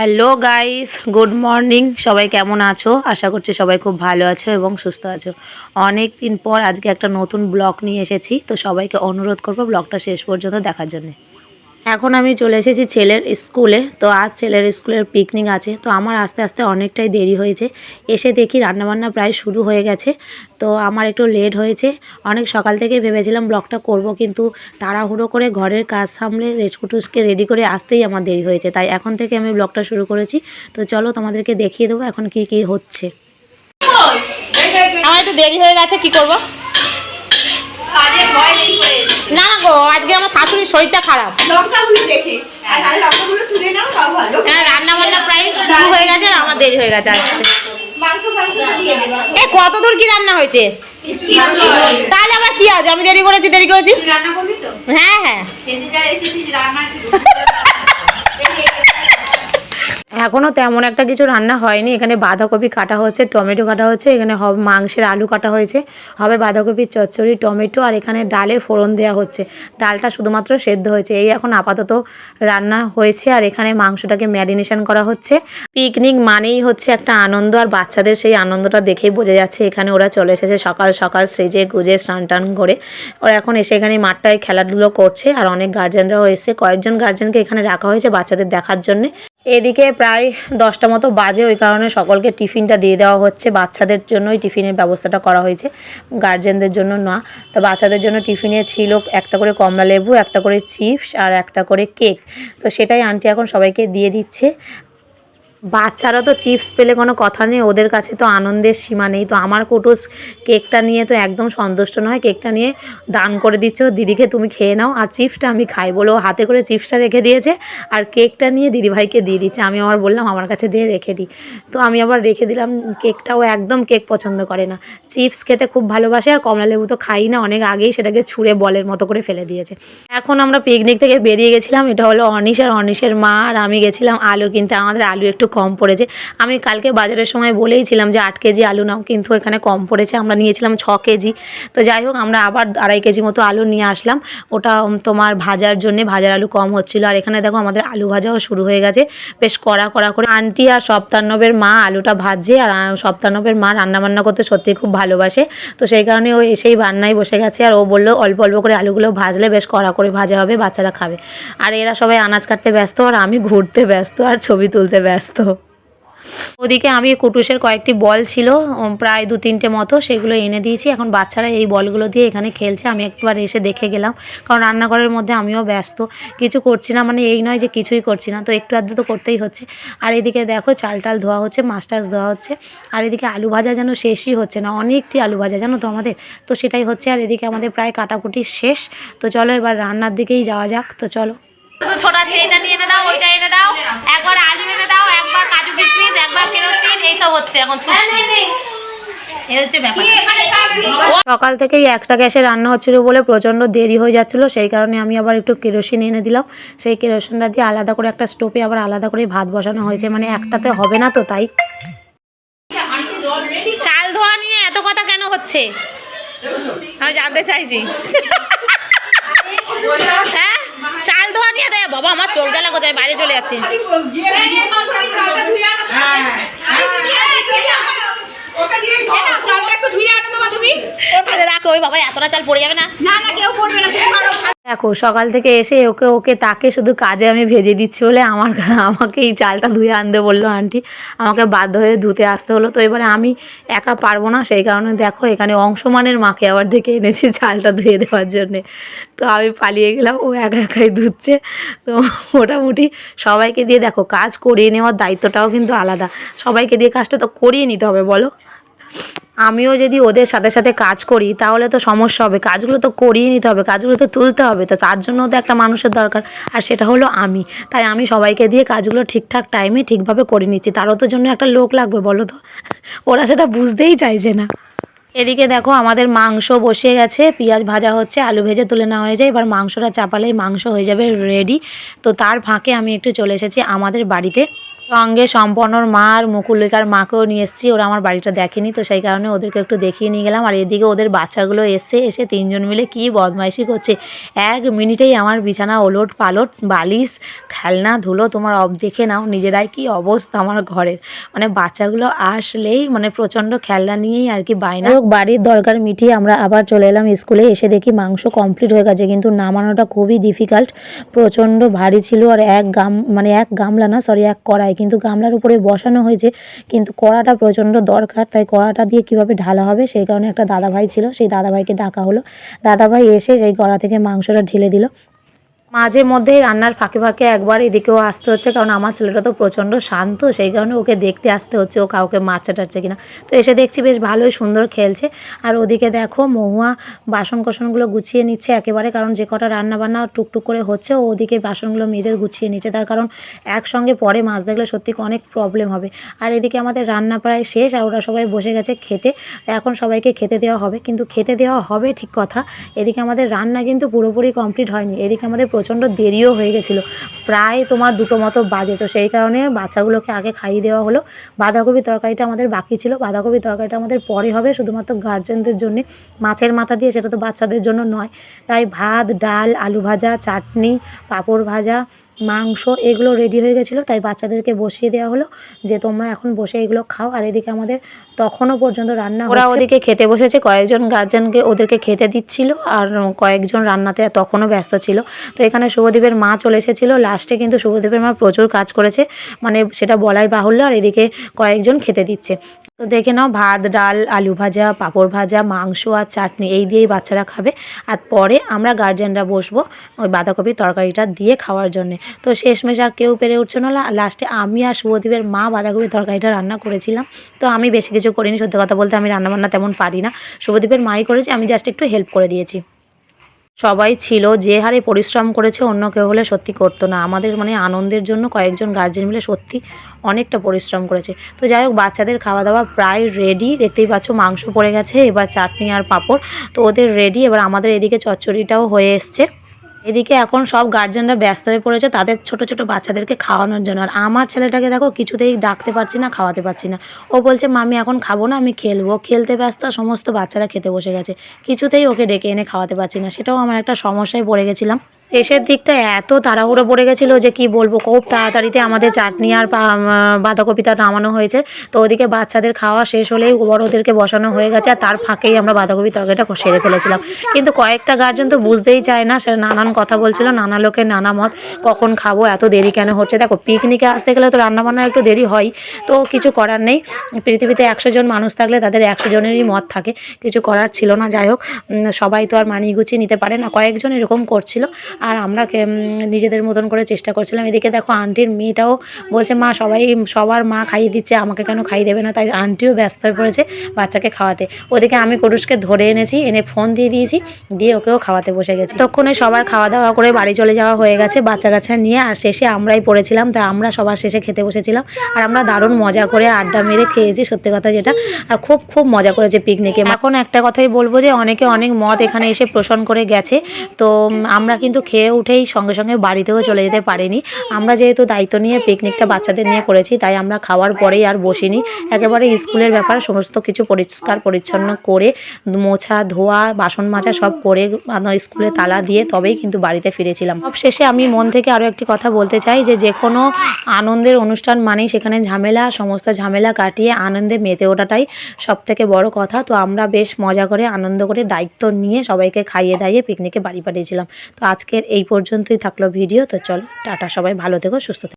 Hello guys good morning সবাই কেমন আছো? আশা করছি সবাই খুব ভালো আছো এবং সুস্থ আছো। অনেক দিন পর আজকে একটা নতুন ব্লগ নিয়ে এসেছি, তো সবাইকে অনুরোধ করব ব্লগটা শেষ পর্যন্ত দেখার জন্য। এখন আমি চলে এসেছি ছেলের স্কুলে। তো আজ ছেলের স্কুলের পিকনিক আছে। তো আমার আস্তে আস্তে অনেকটাই দেরি হয়েছে। এসে দেখি রান্নাবান্না প্রায় শুরু হয়ে গেছে। তো আমার একটু লেট হয়েছে। অনেক সকাল থেকে ভেবেছিলাম ব্লগটা করব কিন্তু তাড়াহুড়ো করে ঘরের কাজ সামলে রেসকুটুসকে রেডি করে আসতেই আমার দেরি হয়েছে। তাই এখন থেকে আমি ব্লগটা শুরু করেছি। তো চলো তোমাদেরকে দেখিয়ে দেবো এখন কি কি হচ্ছে। আমার একটু দেরি হয়ে গেছে, কি করব কাজের ভয় নেই করে এসেছি। না না গো আজকে আমার শাশুড়ির শরীরটা খারাপ। হ্যাঁ রান্না বান্না প্রায় শুরু হয়ে গেছে আর আমার দেরি হয়ে গেছে আজকে। এ কত দূর কি রান্না হয়েছে? তাহলে আবার কি আছে? আমি দেরি করেছি দেরি করেছি? হ্যাঁ হ্যাঁ সেদিন যা এসেছিস রান্না কি এখনও তেমন একটা কিছু রান্না হয়নি। এখানে বাঁধাকপি কাটা হচ্ছে, টমেটো কাটা হচ্ছে, এখানে মাংসের আলু কাটা হয়েছে, হবে বাঁধাকপির চচ্চড়ি, টমেটো আর এখানে ডালে ফোড়ন দেওয়া হচ্ছে। ডালটা শুধুমাত্র সেদ্ধ হয়েছে, এই এখন আপাতত রান্না হয়েছে আর এখানে মাংসটাকে ম্যারিনেশন করা হচ্ছে। পিকনিক মানেই হচ্ছে একটা আনন্দ আর বাচ্চাদের সেই আনন্দটা দেখেই বোঝা যাচ্ছে এখানে ওরা চলে এসেছে সকাল সকাল সেজে গুজে স্নান টান করে। ওরা এখন এসে এখানে মাঠটায় খেলাধুলো করছে আর অনেক গার্জেনরাও এসে কয়েকজন গার্জেনকে এখানে রাখা হয়েছে বাচ্চাদের দেখার জন্যে। এদিকে প্রায় দশটা মতো বাজে, ওই কারণে সকলকে টিফিনটা দিয়ে দেওয়া হচ্ছে। বাচ্চাদের জন্যই টিফিনের ব্যবস্থাটা করা হয়েছে, গার্জেনদের জন্য না। তো বাচ্চাদের জন্য টিফিনে ছিল একটা করে কমলা লেবু, একটা করে চিপস আর একটা করে কেক। তো সেটাই আন্টি এখন সবাইকে দিয়ে দিচ্ছে। বাচ্চারা তো চিপস পেলে কোনো কথা নেই, ওদের কাছে তো আনন্দের সীমা নেই। তো আমার কুটুস কেকটা নিয়ে তো একদম সন্তুষ্ট নয়, কেকটা নিয়ে দান করে দিচ্ছে দিদিকে তুমি খেয়ে নাও। আর চিপসটা আমি খাই বলে ও হাতে করে চিপসটা রেখে দিয়েছে, আর কেকটা নিয়ে দিদিভাইকে দিয়ে দিচ্ছে। আমি আবার বললাম, আমার কাছে দিয়ে রেখে দিই তো আমি আবার রেখে দিলাম, কেকটাও একদম কেক পছন্দ করে না। চিপস খেতে খুব ভালোবাসে, আর কমলা লেবু তো খাই না, অনেক আগেই সেটাকে ছুঁড়ে বলের মতো করে ফেলে দিয়েছে। এখন আমরা পিকনিক থেকে বেরিয়ে গেছিলাম, এটা হলো অনিশ আর অনিশের মা, আর আমি গেছিলাম আলু কিনতে। আমাদের আলু একটু কম পড়েছে। আমি কালকে বাজারের সময় বলেইছিলাম যে আট কেজি আলু নাও, কিন্তু এখানে কম পড়েছে। আমরা নিয়েছিলাম ছ কেজি। তো যাই হোক, আমরা আবার আড়াই কেজি মতো আলু নিয়ে আসলাম। ওটা তোমার ভাজার জন্য ভাজার আলু কম হচ্ছিল। আর এখানে দেখো, আমাদের আলু ভাজাও শুরু হয়ে গেছে। বেশ কড়া কড়া করে আন্টি আর সপ্তান্নবের মা আলুটা ভাজছে। আর সপ্তান্নবের মা রান্না বান্না করতে সত্যি খুব ভালোবাসে। তো সেই কারণে ও এসেই রান্নায় বসে গেছে। আর ও বলল, অল্প অল্প করে আলুগুলো ভাজলে বেশ কড়া করে ভাজা হবে, বাচ্চারা খাবে। আর এরা সবাই আনাজ কাটতে ব্যস্ত, আর আমি ঘুরতে ব্যস্ত, আর ছবি তুলতে ব্যস্ত। ওদিকে আমি কুটুসের কয়েকটি বল ছিল প্রায় দু তিনটে মতো সেগুলো এনে দিয়েছি এখন বাচ্চারা এই বলগুলো দিয়ে এখানে খেলছে আমি একবার এসে দেখে গেলাম কারণ রান্নাঘরের মধ্যে আমিও ব্যস্ত কিছু করছি না মানে এই নয় যে কিছুই করছি না তো একটু আধটু তো করতেই হচ্ছে আর এদিকে দেখো চাল টাল ধোয়া হচ্ছে মাছ টাছ ধোয়া হচ্ছে আর এদিকে আলু ভাজা যেন শেষই হচ্ছে না অনেকটি আলু ভাজা জানো তো আমাদের তো সেটাই হচ্ছে আর এদিকে আমাদের প্রায় কাটাকুটি শেষ তো চলো এবার রান্নার দিকেই যাওয়া যাক তো চলো ছোটা এটা নিয়ে এনে দাও ওইটা এনে দাও একবার আলু এনে দাও একবার কাজু কিশমিশ একবার কেরোসিন এইসব হচ্ছে এখন ছুটছে। সকাল থেকেই একটা গ্যাসে রান্না হচ্ছিল বলে প্রচণ্ড দেরি হয়ে যাচ্ছিল সেই কারণে আমি আবার একটু কেরোসিন এনে দিলাম। সেই কেরোসিনটা দিয়ে আলাদা করে একটা স্টোভে আবার আলাদা করে ভাত বসানো হয়েছে মানে একটাতে হবে না তো তাই। চাল ধোয়া নিয়ে এত কথা কেন হচ্ছে? আমি জানতে চাইছি। হ্যাঁ দেয় বাবা আমার চোখ জ্বালা কোথায়? বাইরে চলে যাচ্ছে। আরে রাখো ওই বাবা এতটা চাল পড়ে যাবে না। না না কেউ পড়বে না দেখো, সকাল থেকে এসে ওকে ওকে তাকে শুধু কাজে আমি ভেজে দিচ্ছি বলে আমার আমাকে এই চালটা ধুয়ে আনতে বলল আন্টি। আমাকে বাধ্য হয়ে ধুতে আসতে হলো। তো এবারে আমি একা পারব না, সেই কারণে দেখো, এখানে অংশমানের মাকে আবার ডেকে এনেছি চালটা ধুয়ে দেওয়ার জন্যে। তো আমি পালিয়ে গেলাম, ও একা একাই ধুচ্ছে। তো মোটামুটি সবাইকে দিয়ে দেখো, কাজ করিয়ে নেওয়ার দায়িত্বটাও কিন্তু আলাদা। সবাইকে দিয়ে কাজটা তো করিয়ে নিতে হবে, বলো? আমিও যদি ওদের সাথে সাথে কাজ করি, তাহলে তো সমস্যা হবে। কাজগুলো তো করিয়ে নিতে হবে, কাজগুলো তো তুলতে হবে। তো তার জন্য তো একটা মানুষের দরকার। আর সেটা হলো আমি। তাই আমি সবাইকে দিয়ে কাজগুলো ঠিকঠাক টাইমে ঠিকভাবে করে নিচ্ছি। তারও তো জন্য একটা লোক লাগবে, বলো তো? ওরা সেটা বুঝতেই চাইছে না। এদিকে দেখো, আমাদের মাংস বসে গেছে। পেঁয়াজ ভাজা হচ্ছে, আলু ভেজে তুলে নেওয়া হয়ে যায় এবার মাংসটা চাপালেই মাংস হয়ে যাবে রেডি তো তার ফাঁকে আমি একটু চলে এসেছি আমাদের বাড়িতে। সঙ্গে সম্পন্নর মা আর মুকুলিকার মাকেও নিয়ে এসেছি। ওরা আমার বাড়িটা দেখেনি, তো সেই কারণে ওদেরকে একটু দেখিয়ে নিয়ে গেলাম। আর এদিকে ওদের বাচ্চাগুলো এসে এসে তিনজন মিলে কি বদমাইশি করছে। এক মিনিটেই আমার বিছানা ওলট পালট, বালিশ, খেলনা, ধুলো তোমার অব দেখে নাও, নিজেরাই কি অবস্থা আমার ঘরের। মানে বাচ্চাগুলো আসলেই মানে প্রচণ্ড খেলনা নিয়েই আর কি বাইনা হোক, বাড়ির দরকার মিটিয়ে আমরা আবার চলে এলাম স্কুলে, এসে দেখি মাংস কমপ্লিট হয়ে গেছে, কিন্তু নামানোটা খুবই ডিফিকাল্ট প্রচণ্ড ভারী ছিল। আর এক গাম মানে এক গামলা না সরি এক কড়াই কিন্তু গামলার উপরে বসানো হয়েছে, কিন্তু কড়াটা প্রচণ্ড দরকার, তাই কড়াটা দিয়ে কীভাবে ঢালা হবে সেই কারণে একটা দাদাভাই ছিল, সেই দাদাভাইকে ডাকা হলো। দাদাভাই এসে সেই কড়া থেকে মাংসটা ঢেলে দিল। মাঝে মধ্যে রান্নার ফাঁকে ফাঁকে একবার এদিকেও আসতে হচ্ছে, কারণ আমার ছেলেটা তো প্রচণ্ড শান্ত, সেই কারণে ওকে দেখতে আসতে হচ্ছে, ও কাউকে মারছে টারছে কিনা। তো এসে দেখছি বেশ ভালোই সুন্দর খেলছে। আর ওদিকে দেখো মহুয়া বাসন কোসনগুলো গুছিয়ে নিচ্ছে একেবারে, কারণ যে কটা রান্না বান্না টুকটুক করে হচ্ছে, ও ওদিকে বাসনগুলো মেজে গুছিয়ে নিচ্ছে। তার কারণ একসঙ্গে পরে মাছ দেখলে সত্যি অনেক প্রবলেম হবে। আর এদিকে আমাদের রান্না প্রায় শেষ, আর ওরা সবাই বসে গেছে খেতে। এখন সবাইকে খেতে দেওয়া হবে, কিন্তু খেতে দেওয়া হবে ঠিক কথা, এদিকে আমাদের রান্না কিন্তু পুরোপুরি কমপ্লিট হয়নি। এদিকে আমাদের প্রচণ্ড দেরিও হয়ে গেছিল। প্রায় তোমার দুটো মতো বাজে। তো সেই কারণে বাচ্চাগুলোকে আগে খাইয়ে দেওয়া হলো। বাঁধাকপির তরকারিটা আমাদের বাকি ছিল। বাঁধাকপির তরকারিটা আমাদের পরে হবে। শুধুমাত্র গার্জেনদের জন্যে। মাছের মাথা দিয়ে সেটা তো বাচ্চাদের জন্য নয়। তাই ভাত, ডাল, আলু ভাজা, চাটনি, পাঁপড় ভাজা মাংস এগুলো রেডি হয়ে গেছিল তাই বাচ্চাদেরকে বসিয়ে দেওয়া হলো যে তোমরা এখন বসে এগুলো খাও। আর এদিকে আমাদের তখনও পর্যন্ত রান্না ওরা ওদিকে খেতে বসেছে কয়েকজন গার্জেনকে ওদেরকে খেতে দিচ্ছিল আর কয়েকজন রান্নাতে তখনও ব্যস্ত ছিল। তো এখানে শুভদীপের মা চলে এসেছিল লাস্টে কিন্তু শুভদীপের মা প্রচুর কাজ করেছে মানে সেটা বলাই বাহুল্য। আর এদিকে কয়েকজন খেতে দিচ্ছে। তো দেখে নাও, ভাত, ডাল, আলু ভাজা, পাঁপড় ভাজা, মাংস আর চাটনি, এই দিয়েই বাচ্চারা খাবে। আর পরে আমরা গার্জেনরা বসবো ওই বাঁধাকপির তরকারিটা দিয়ে খাওয়ার জন্যে। তো শেষমেশ আর কেউ পেরে উঠছে না লাস্টে আমি আর শুভদীপের মা বাঁধাকপির তরকারিটা রান্না করেছিলাম। তো আমি বেশি কিছু করিনি, সত্যি কথা বলতে আমি রান্নাবান্না তেমন পারি না। শুভদীপের মাই করেছি, আমি জাস্ট একটু হেল্প করে দিয়েছি। সবাই ছিল, যে হারে পরিশ্রম করেছে অন্য কেউ হলে সত্যি করতো না। আমাদের মানে আনন্দের জন্য কয়েকজন গার্জেন মিলে সত্যি অনেকটা পরিশ্রম করেছে। তো যাই হোক, বাচ্চাদের খাওয়া দাওয়া প্রায় রেডি দেখতেই পাচ্ছ মাংস পড়ে গেছে, এবার চাটনি আর পাঁপড়। তো ওদের রেডি এবার আমাদের এদিকে চচ্চড়িটাও হয়ে এসছে। এদিকে এখন সব গার্জেনরা ব্যস্ত হয়ে পড়েছে, তাদের ছোট ছোট বাচ্চাদেরকে খাওয়ানোর জন্য। আর আমার ছেলেটাকে দেখো, কিছুতেই ডাকতে পারছি না, খাওয়াতে পারছি না। ও বলছে, মামি, এখন খাব না, আমি খেলব। খেলতে ব্যস্ত সমস্ত বাচ্চারা খেতে বসে গেছে। কিছুতেই ওকে ডেকে এনে খাওয়াতে পারছি না। সেটাও আমার একটা সমস্যায় পড়ে গেছিলাম। শেষের দিকটা এত তাড়াহুড়ো পড়ে গেছিল যে কি বলব, খুব তাড়াতাড়িতে আমাদের চাটনি আর বাঁধাকপিটা নামানো হয়েছে। তো ওদিকে বাচ্চাদের খাওয়া শেষ হলেই বড়োদেরকে বসানো হয়ে গেছে আর তার ফাঁকেই আমরা বাঁধাকপি তরকারিটা সেরে ফেলেছিলাম। কিন্তু কয়েকটা গার্জেন তো বুঝতেই চায় না, সে নানান কথা বলছিল, নানা লোকের নানা মত, কখন খাব, এত দেরি কেন হচ্ছে? দেখো পিকনিকে আসতে গেলে তো রান্নাবান্না একটু দেরি হয়, তো কিছু করার নেই। পৃথিবীতে একশো জন মানুষ থাকলে তাদের একশো জনেরই মত থাকে, কিছু করার ছিল না। যাই হোক সবাই তো আর মানিয়ে গুছিয়ে নিতে পারে না, কয়েকজন এরকম করছিল। আর আমরা নিজেদের মতন করে চেষ্টা করছিলাম। এদিকে দেখো আন্টির মেয়েটাও বলছে, মা, সবাই, সবার মা খাইয়ে দিচ্ছে, আমাকে কেন খাইয়ে দেবে না? তাই আন্টিও ব্যস্ত হয়ে পড়েছে বাচ্চাকে খাওয়াতে। ওদিকে আমি কুরুশকে ধরে এনেছি, এনে ফোন দিয়ে দিয়েছি, দিয়ে ওকেও খাওয়াতে বসে গেছি। তখনই সবার খাওয়া দাওয়া করে বাড়ি চলে যাওয়া হয়ে গেছে বাচ্চা কাচ্চা নিয়ে, আর শেষে আমরাই পড়েছিলাম তাই আমরা সবার শেষে খেতে বসেছিলাম। আর আমরা দারুণ মজা করে আড্ডা মেরে খেয়েছি, সত্যি কথা যেটা। আর খুব খুব মজা করেছে পিকনিকে এখন একটা কথাই বলব যে, অনেকে অনেক মদ এখানে এসে পোষণ করে গেছে, তো আমরা কিন্তু খেয়ে উঠেই সঙ্গে সঙ্গে বাড়িতেও চলে যেতে পারিনি। আমরা যেহেতু দায়িত্ব নিয়ে পিকনিকটা বাচ্চাদের নিয়ে করেছি, তাই আমরা খাওয়ার পরেই আর বসিনি। একেবারে স্কুলের ব্যাপার, সমস্ত কিছু পরিষ্কার পরিচ্ছন্ন করে মোছা, ধোয়া, বাসন মাজা সব করে স্কুলে তালা দিয়ে তবেই কিন্তু বাড়িতে ফিরেছিলাম। সব শেষে আমি মন থেকে আরও একটি কথা বলতে চাই যে যে কোনো আনন্দের অনুষ্ঠান মানেই সেখানে ঝামেলা, সমস্ত ঝামেলা কাটিয়ে আনন্দে মেতে ওঠাটাই সব থেকে বড় কথা। তো আমরা বেশ মজা করে, আনন্দ করে দায়িত্ব নিয়ে সবাইকে খাইয়ে দাইয়ে পিকনিকে বাড়ি পাঠিয়েছিলাম। তো আজকের এই পর্যন্তই থাকল ভিডিও তো চলো টাটা সবাই ভালো থেকো সুস্থ থেকো।